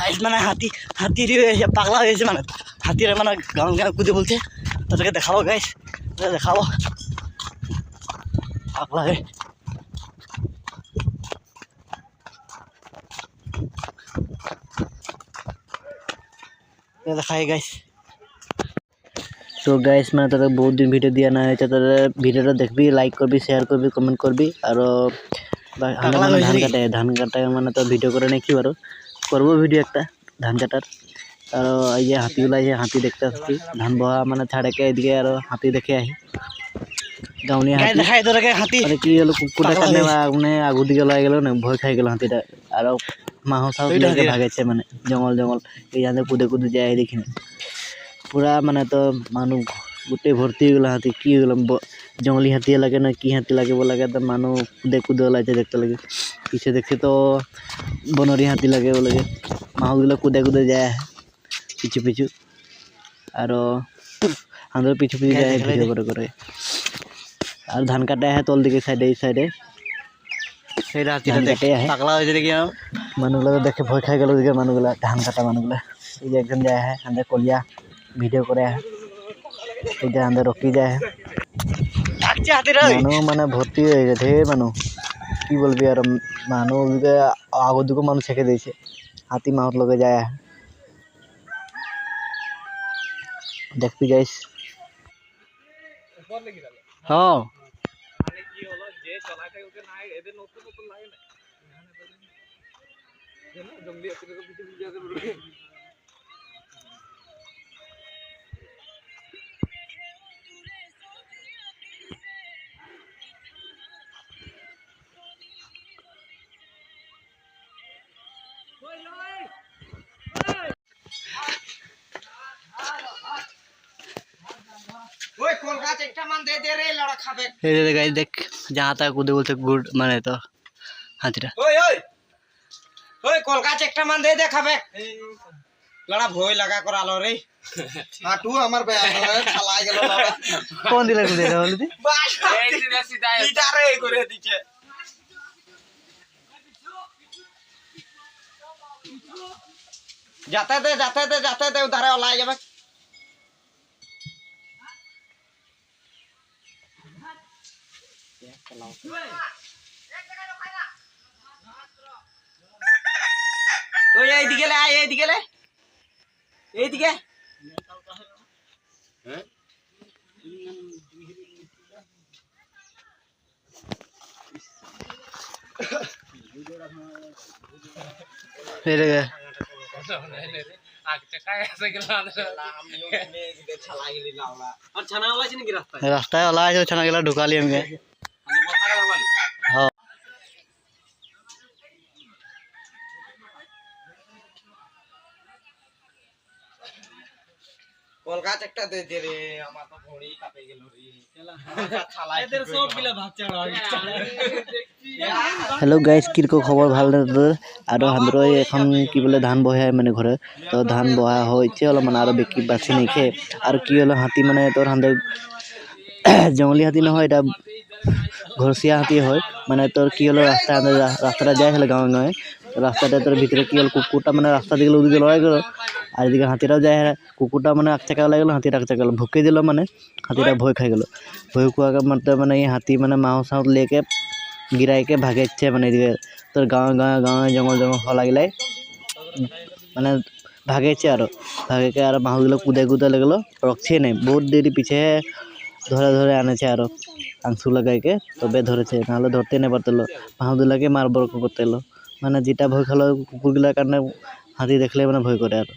Guys মানে হাতি হাতির পাগলা হয়েছে মানে। হাতির মানে গান গান কুদে বলছে। তাদেরকে দেখাবো গাইস দেখাবো। পাগলা হয়ে এ দেখাই গাইস তো গাইস মানে তোদের বহুত দিন ভিডিও দিয়া না হয়েছে। তোদের ভিডিওটা দেখবি লাইক করবি শেয়ার করবি কমেন্ট করবি। আর ধান কাটে ধান কাটা মানে তো ভিডিও করে নাকি বারো করব ভিডিও একটা ধান কাটার। আর এই যে হাতিগুলো যে হাতি দেখতে আসছি ধান বহা মানে ছাড়েকে এদিকে আর হাতি দেখে আহি। গাউনি হাতি। হাতি। কি হলো কুকুরটা কানে মানে আগু দিকে লাই গেল না ভয় খাই গেল হাতিটা। আর মাহ সাহ। ভাগেছে মানে জঙ্গল জঙ্গল। এই জানে কুদে কুদে যায় দেখিনি। পুরা মানে তো মানুহ গোটেই ভৰ্তি হৈ গ'ল হাতী কি হৈ গ'ল জংগলী হাতীয়ে লাগে না কি হাতী লাগে তো মানুহ কুদে কুদে ওলাইছে দেখতে লাগে। পিছে দেখছি তো বনৰীয়া হাতী লাগে লাগে। মাহগুলো কুদে কুদে যায় পিছু পিছু। আৰু আমাদের পিছু পিছু যায় ভিডিও করে করে। আর ধান কাটে আহে তল দিকে সাইডে এই সাইডে। সেইটা হাতিটা দেখ পাগলা হয়েছে দেখি ভয় খাই গেল দিকে মানুহগুলা ধান কাটা মানুহগুলা এই যে একজন যায় আহে আন্দে কলিয়া ভিডিও করে আহে। এই যে আন্দে রকি যায় আহে। মানুহ মানে ভর্তি হয়ে গেছে ঢের মানুহ। কি বলবি আর মানুহ ওদিকে আগর দিকে মানুষ ছেঁকে দিয়েছে হাতি মাহত লগে যায় আহে। দেখবি যাইস হ্যাঁ ওই এই যে গাইস দেখ যাহা তা কুদে বলতে গুড মানে তো হাতিটা। ওই ওই ওই কলকাতা একটা মান দে দে খাবে। লড়া ভয় লাগা করালো রে। হাঁটু আমার ছালাই গেল লড়া কোন দিলে বলি বাস করে দিচ্ছে যাতে দে যাতে দে যাতে দে উধারে ওলাই যাবে। ওই এইদিকে লে আয় এইদিকে লে এইদিকে রাস্তায় ওলা আছে ছানা গেলা ঢুকালি আমি হ্যাঁ কলকাতা একটা দে দে রে আমার তো ভড়ি কাপে গেল রে। ছালাই এদের সব গিলা ভাত চাড়া হেল্ল' গাইজ কীরকম খবৰ ভালো আৰু সান্দৰ এখন কি বোলে ধান বহাই মানে ঘৰে তো ধান বহা হৈছে অলপমান আৰু বিকি বাচি নাইখে আৰু কি হ'লে হাতী মানে তোৰ সান্দে জংলী হাতী নহয় এটা ঘৰচীয়া হাতী হয়। মানে তোৰ কি হ'লে ৰাস্তা ৰাস্তাটা যাই হ'লে গাঁৱে গাঁৱে রাস্তাটা তোর ভিতরে কি হলো কুকুরটা মানে রাস্তা দিকে লড়াই গেলো আর এদিকে হাতিটাও যায় কুকুরটা মানে আগ থেকে লাগল হাতিটা আগ থেকে ভুকে দিল মানে হাতিটা ভয় খাই গেলো। ভয় খোৱা মাত্র মানে এই হাতি মানে মাও চাও লেকে গিরাইকে ভাগেছে মানে এদিকে। তোর গাঁৱে গাঁৱে গাঁৱে জঙ্গল জঙ্গল হওয়া লাগিলে। মানে ভাগেছে আর ভাগেকে আর মাহুগুলো কুদে কুদে লাগল রক্ষে নেই। বহুত দেরি পিছে ধরে ধরে আনেছে আরও আংসু লাগাইকে, তবে ধরেছে নাহলে ধরতে না পারতেলো মাহুদুলাকে মারবর করতে এলো মানে যেটা ভয় খালো কুকুরগুলার কারণে হাতি দেখলে মানে ভয় করে আর